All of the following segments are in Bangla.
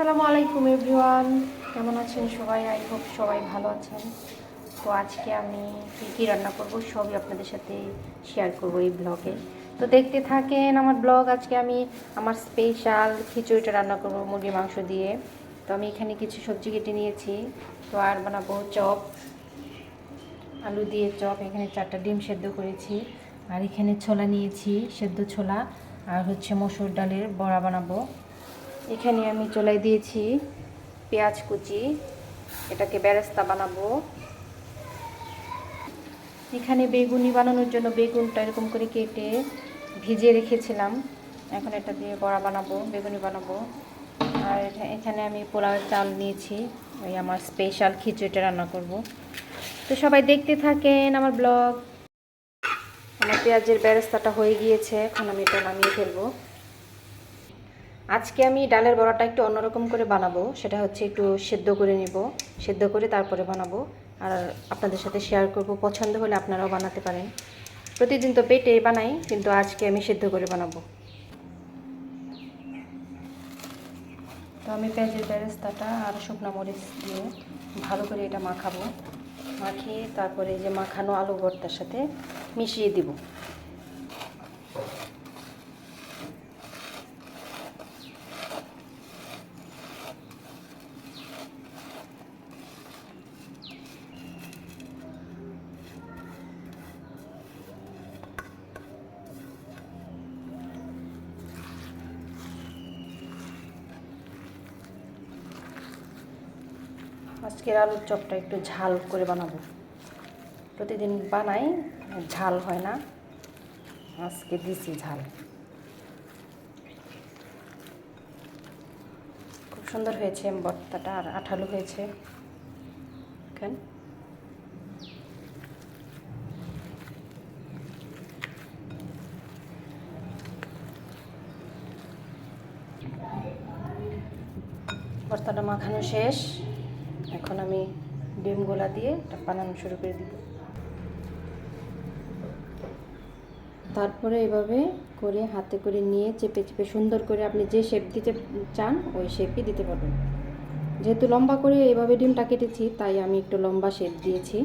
আসসালামু আলাইকুম, এভরিওয়ান। কেমন আছেন সবাই? আই হোপ সবাই ভালো আছেন। তো আজকে আমি কী কী রান্না করব সবই আপনাদের সাথে শেয়ার করব এই ব্লগে। তো দেখতে থাকেন, আমার ব্লগ আজকে আমি আমার স্পেশাল খিচুড়িটা রান্না করব মুরগির মাংস দিয়ে। তো আমি এখানে কিছু সবজি কেটে নিয়েছি। তো আর বানাবো চপ, আলু দিয়ে চপ। এখানে চারটা ডিম সেদ্ধ করেছি। আর এখানে ছোলা নিয়েছি, সেদ্ধ ছোলা। আর হচ্ছে মসুর ডালের বড়া বানাবো। এখানে আমি চলাই দিয়েছি পেঁয়াজ কুচি, এটাকে বেরেস্তা বানাবো। এখানে বেগুনি বানানোর জন্য বেগুনটা এরকম করে কেটে ভিজিয়ে রেখেছিলাম। এখন এটা দিয়ে বড়া বানাবো, বেগুনি বানাবো। আর এখা- এখানে আমি পোলাওয়ের চাল নিয়েছি, ওই আমার স্পেশাল খিচুড়িটা রান্না করব। তো সবাই দেখতে থাকেন আমার ব্লগ আমার পেঁয়াজের বেরেস্তাটা হয়ে গিয়েছে, এখন আমি এটা নামিয়ে ফেলব। আজকে আমি ডালের বড়াটা একটু অন্যরকম করে বানাবো। সেটা হচ্ছে একটু সেদ্ধ করে নিব। সেদ্ধ করে তারপরে বানাবো। আর আপনাদের সাথে শেয়ার করব। পছন্দ হলে আপনারাও বানাতে পারেন। প্রতিদিন তো পেটে বানাই, কিন্তু আজকে আমি সেদ্ধ করে বানাবো। তো আমি পেঁয়াজের বেরেস্তাটা আর শুকনো মরিচ দিয়ে ভালো করে এটা মাখাবো। মাখিয়ে তারপরে যে মাখানো আলু ভর্তার সাথে মিশিয়ে দিব। আজকের আলুর চপটা একটু ঝাল করে বানাবো। প্রতিদিন বানাই, ঝাল হয় না। আজকে দিছি ঝাল। খুব সুন্দর হয়েছে বর্তাটা, আর আঠালো হয়েছে। দেখেন। ভর্তাটা মাখানো শেষ। এখন আমি ডিম গোলা দিয়ে এটা বানানো শুরু করে দিব। তারপরে এভাবে করে হাতে করে নিয়ে চেপে চেপে সুন্দর করে আপনি যে শেপ দিতে চান, ওই শেপই দিতে পারবেন। যেহেতু লম্বা করে এভাবে ডিমটা কেটেছি, তাই আমি একটু লম্বা শেপ দিয়েছি।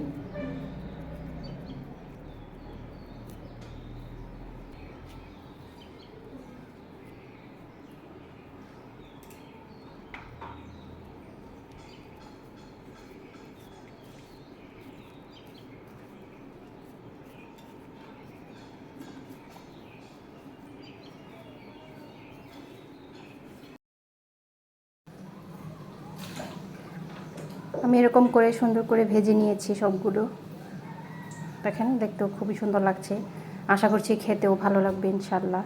আমি এরকম করে সুন্দর করে ভেজে নিয়েছি সবগুলো। দেখেন, দেখতেও খুবই সুন্দর লাগছে। আশা করছি খেতেও ভালো লাগবে ইনশাল্লাহ